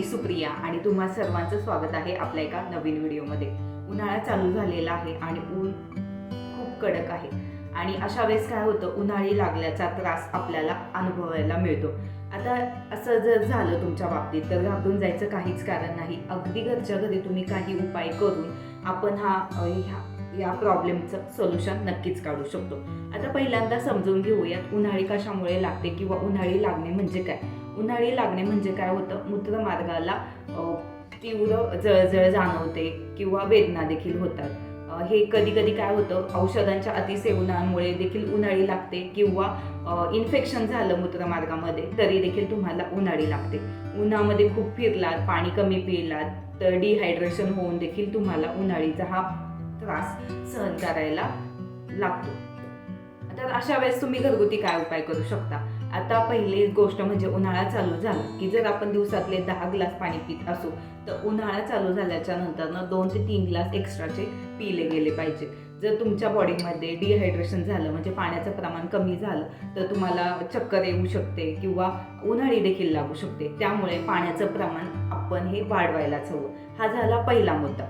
मी सुप्रिया आणि तुम्हा सर्वांचं स्वागत आहे आपल्या एका नवीन व्हिडिओमध्ये. उन्हाळा चालू झालेला आहे आणि ऊन खूप कडक आहे. आणि अशा वेळेस काय होतं उन्हाळी लागल्याचा त्रास आपल्याला अनुभवायला मिळतो. आता असं जर झालं तुमच्या बाबतीत तर घाबरून जायचं काहीच कारण नाही. अगदी घरच्या घरी तुम्ही काही उपाय करून आपण हा ह्या या प्रॉब्लेमचं सोल्युशन नक्कीच काढू शकतो. आता पहिल्यांदा समजून घेऊयात उन्हाळी कशामुळे लागते किंवा उन्हाळी लागणे म्हणजे काय? उन्हाळी लागणे म्हणजे काय होतं? मूत्रमार्गाला तीव्र जळजळ जाणवते किंवा वेदना देखील होतात. हे कधी कधी काय होतं? औषधांच्या अतिसेवनामुळे देखील उन्हाळी लागते किंवा इन्फेक्शन झालं मूत्रमार्गामध्ये तरी देखील तुम्हाला उन्हाळी लागते. उन्हामध्ये खूप फिरलात पाणी कमी पिलात तर डिहायड्रेशन होऊन देखील तुम्हाला उन्हाळीचा हा त्रास सहन करायला लागतो. तर अशा वेळेस तुम्ही घरगुती काय उपाय करू शकता? आता पहिली गोष्ट म्हणजे उन्हाळा चालू झाला की जर आपण दिवसातले दहा ग्लास पाणी पित असू तर उन्हाळा चालू झाल्याच्यानंतर दोन ते तीन ग्लास एक्स्ट्राचे पिले गेले पाहिजे. जर तुमच्या बॉडीमध्ये डिहायड्रेशन झालं म्हणजे पाण्याचं प्रमाण कमी झालं तर तुम्हाला चक्कर येऊ शकते किंवा उन्हाळी देखील लागू शकते. त्यामुळे पाण्याचं प्रमाण आपण हे वाढवायलाच हवं. हा झाला पहिला मुद्दा.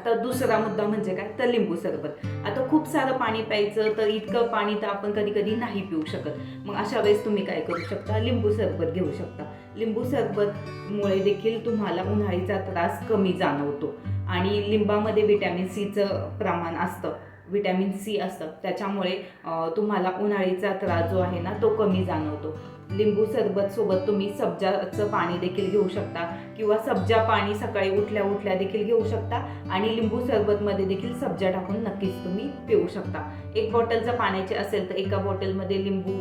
आता दुसरा मुद्दा म्हणजे काय? तर लिंबू सरबत. आता खूप सारं पाणी प्यायचं तर इतकं पाणी तर आपण कधी कधी नाही पिऊ शकत. मग अशा वेळेस तुम्ही काय करू शकता? लिंबू सरबत घेऊ शकता. लिंबू सरबतमुळे देखील तुम्हाला उन्हाळीचा त्रास कमी जाणवतो. आणि लिंबामध्ये विटॅमिन सीचं प्रमाण असतं. विटॅमिन सी असतं. त्याच्यामुळे तुम्हाला उन्हाळीचा त्रास जो आहे ना तो कमी जाणवतो. लिंबू सरबत सोबत तुम्ही सब्जाचं पाणी देखील घेऊ शकता किंवा सब्जा पाणी सकाळी उठल्या उठल्या देखील घेऊ शकता आणि लिंबू सरबतमध्ये देखील सब्जा टाकून नक्कीच तुम्ही पिऊ शकता. एक बॉटलचं पाण्याचे असेल तर एका बॉटलमध्ये लिंबू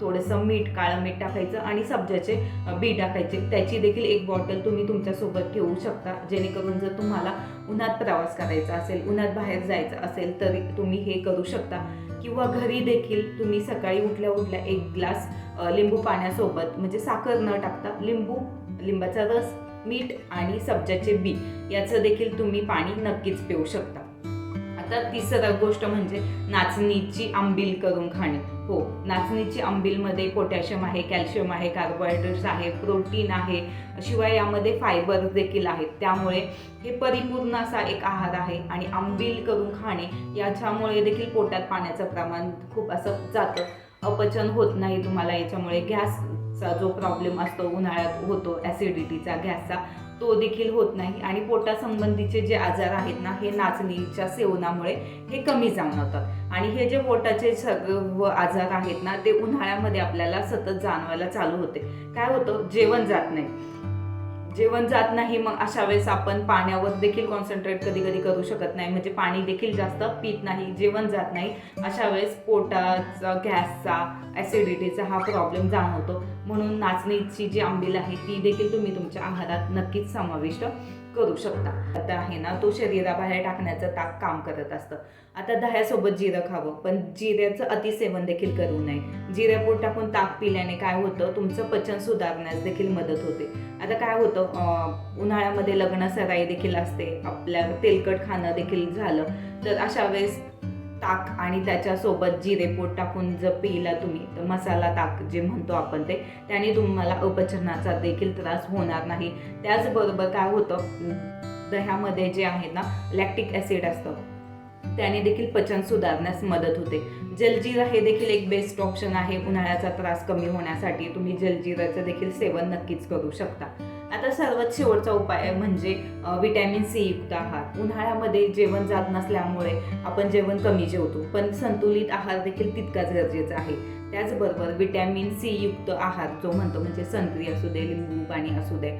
थोडंसं मीठ काळं मीठ टाकायचं आणि सब्जाचे बी टाकायचे. त्याची देखील एक बॉटल तुम्ही तुमच्यासोबत ठेवू शकता. जेणेकरून जर तुम्हाला उन्हात प्रवास करायचा असेल उन्हात बाहेर जायचं असेल तरी तुम्ही हे करू शकता. किंवा घरी देखील तुम्ही सकाळी उठल्या उठल्या एक ग्लास लिंबू पाण्यासोबत म्हणजे साखर न टाकता लिंबू लिंबाचा रस मीठ आणि सब्जाचे बी याचं देखील तुम्ही पाणी नक्कीच पिऊ शकता. आता तिसरा गोष्ट म्हणजे नाचणीची आंबील करून खाणे. हो नाचणीची आंबीलमध्ये पोटॅशियम आहे कॅल्शियम आहे कार्बोहायड्रेट्स आहे प्रोटीन आहे शिवाय यामध्ये फायबर देखील आहेत. त्यामुळे हे परिपूर्ण असा एक आहार आहे आणि आंबील करून खाणे याच्यामुळे देखील पोटात पाण्याचं प्रमाण खूप असं जातं. अपचन होत नाही तुम्हाला याच्यामुळे गॅसचा जो प्रॉब्लेम असतो उन्हाळ्यात होतो ॲसिडिटीचा गॅसचा तो देखील होत नाही. आणि पोटासंबंधीचे जे आजार आहेत ना हे नाचणीच्या सेवनामुळे हे कमी जाणवतात. आणि हे जे पोटाचे सर्व आजार आहेत ना ते उन्हाळ्यामध्ये आपल्याला सतत जाणवायला चालू होते. काय होतं? जेवण जात नाही. जेवण जात नाही मग अशा वेळेस आपण पाण्यावर देखील कॉन्सन्ट्रेट कधी कधी करू शकत नाही. म्हणजे पाणी देखील जास्त पित नाही जेवण जात नाही. अशा वेळेस पोटाचा गॅसचा ॲसिडिटीचा हा प्रॉब्लेम जाणवतो. म्हणून नाचणीची जी आंबील आहे ती देखील तुम्ही तुमच्या आहारात नक्कीच समाविष्ट करू शकता. आता आहे ना तो शरीराबाहेर टाकण्याचं ताक काम करत असतं. आता दह्यासोबत जिरं खावं पण जिऱ्याचं अतिसेवन देखील करू नये. जिऱ्यापूड टाकून ताक पिल्याने काय होतं तुमचं पचन सुधारण्यास देखील मदत होते. आता काय होतं उन्हाळ्यामध्ये लग्न सराई देखील असते आपल्या तेलकट खाणं देखील झालं. तर अशा वेळेस ताक आणि त्याच्यासोबत जिरेपूड टाकून जर पिला तुम्ही तर मसाला ताक जे म्हणतो आपण ते त्याने तुम्हाला अपचनाचा देखील त्रास होणार नाही. त्याचबरोबर काय होतं दह्यामध्ये जे आहे ना लॅक्टिक ॲसिड असतं त्याने देखील पचन सुधारण्यास मदत होते. जलजीरा हे देखील एक बेस्ट ऑप्शन आहे उन्हाळ्याचा त्रास कमी होण्यासाठी तुम्ही जलजिराचं देखील सेवन नक्कीच करू शकता. आता सर्वात शेवटचा उपाय म्हणजे विटॅमिन सी युक्त आहार. उन्हाळ्यामध्ये जेवण जात नसल्यामुळे आपण जेवण कमी जेवतो. पण संतुलित आहार देखील तितकाच गरजेचा आहे. त्याचबरोबर विटॅमिन सी युक्त आहार जो म्हणतो म्हणजे संत्री असू दे लिंबू पाणी असू दे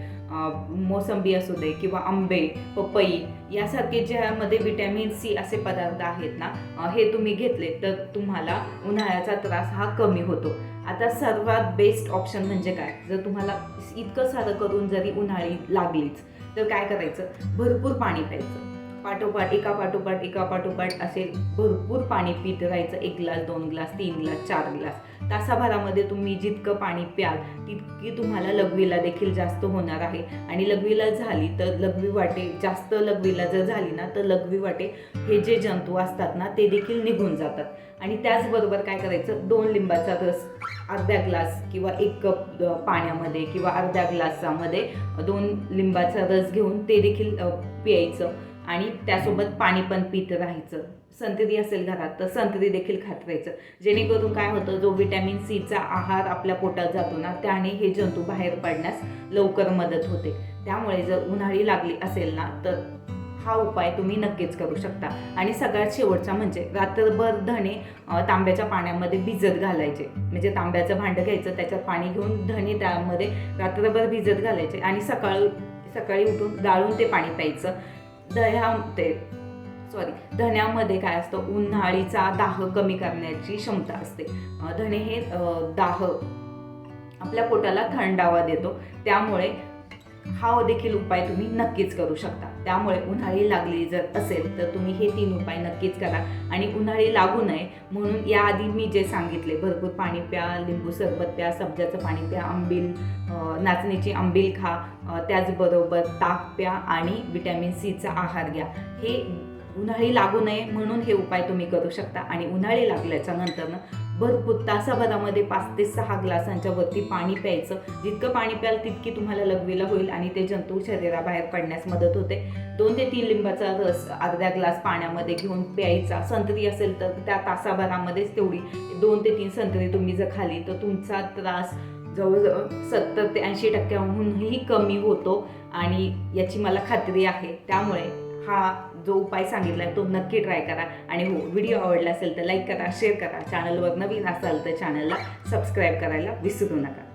मोसंबी असू दे किंवा आंबे पपई यासारखे ज्यामध्ये विटॅमिन सी असे पदार्थ आहेत ना हे तुम्ही घेतले तर तुम्हाला उन्हाळ्याचा त्रास हा कमी होतो. आता सर्वात बेस्ट ऑप्शन म्हणजे काय? जर तुम्हाला इतकं सारं करून जरी उन्हाळी लागलीच तर काय करायचं? भरपूर पाणी प्यायचं. पाठोपाठ एका पाठोपाठ एका पाठोपाठ असे भरपूर पाणी पित राहायचं. एक ग्लास दोन ग्लास तीन ग्लास चार ग्लास. तासाभरामध्ये तुम्ही जितकं पाणी प्याल तितकी तुम्हाला लघवीला देखील जास्त होणार आहे. आणि लघवीला झाली तर लघवी वाटे जास्त लघवीला जर झाली ना तर लघवी वाटे हे जे जंतू असतात ना ते देखील निघून जातात. आणि त्याचबरोबर काय करायचं दोन लिंबाचा रस अर्ध्या ग्लास किंवा एक कप पाण्यामध्ये किंवा अर्ध्या ग्लासामध्ये दोन लिंबाचा रस घेऊन ते देखील प्यायचं. आणि त्यासोबत पाणी पण पित राहायचं. संत्री असेल घरात तर संत्री देखील खात राहायचं जेणेकरून काय होतं जो विटॅमिन सीचा आहार आपल्या पोटात जातो ना त्याने हे जंतू बाहेर पडण्यास लवकर मदत होते. त्यामुळे जर उन्हाळी लागली असेल ना तर हा उपाय तुम्ही नक्कीच करू शकता. आणि सगळ्यात शेवटचा म्हणजे रात्रभर धणे तांब्याच्या पाण्यामध्ये भिजत घालायचे. म्हणजे तांब्याचं भांडं घ्यायचं त्याच्यात पाणी घेऊन धणे त्यामध्ये रात्रभर भिजत घालायचे. आणि सकाळी सकाळी उठून गाळून ते पाणी प्यायचं. दह्या ते सॉरी धण्यामध्ये काय असतं? उन्हाळीचा दाह कमी करण्याची क्षमता असते. धने धणे हे दाह आपल्या पोटाला थंडावा देतो. त्यामुळे हा देखील उपाय तुम्ही नक्कीच करू शकता. त्यामुळे उन्हाळी लागली जर असेल तर तुम्ही हे तीन उपाय नक्कीच करा. आणि उन्हाळी लागू नये म्हणून याआधी मी जे सांगितले भरपूर पाणी प्या लिंबू सरबत प्या सब्जाचं पाणी प्या आंबील नाचणीची आंबील खा त्याचबरोबर ताक प्या आणि विटॅमिन सीचा आहार घ्या. हे उन्हाळी लागू नये म्हणून हे उपाय तुम्ही करू शकता. आणि उन्हाळी लागल्याच्या नंतरनं भरपूर तासाभरामध्ये पाच ते सहा ग्लासांच्या वरती पाणी प्यायचं. जितकं पाणी प्याल तितकी तुम्हाला लघवीला होईल आणि ते जंतू शरीराबाहेर पडण्यास मदत होते. दोन ते तीन लिंबाचा रस अर्ध्या ग्लास पाण्यामध्ये घेऊन प्यायचा. संत्री असेल तर त्या तासाभरामध्येच तेवढी दोन ते तीन संत्री तुम्ही जर खाली तर तुमचा त्रास जवळजवळ सत्तर ते ऐंशी टक्क्याहूनही कमी होतो. आणि याची मला खात्री आहे. त्यामुळे हा जो उपाय सांगितला आहे तो नक्की ट्राय करा. आणि हो व्हिडिओ आवडला असेल तर लाईक करा शेअर करा. चॅनलवर नवीन असाल तर चॅनलला सबस्क्राईब करायला विसरू नका.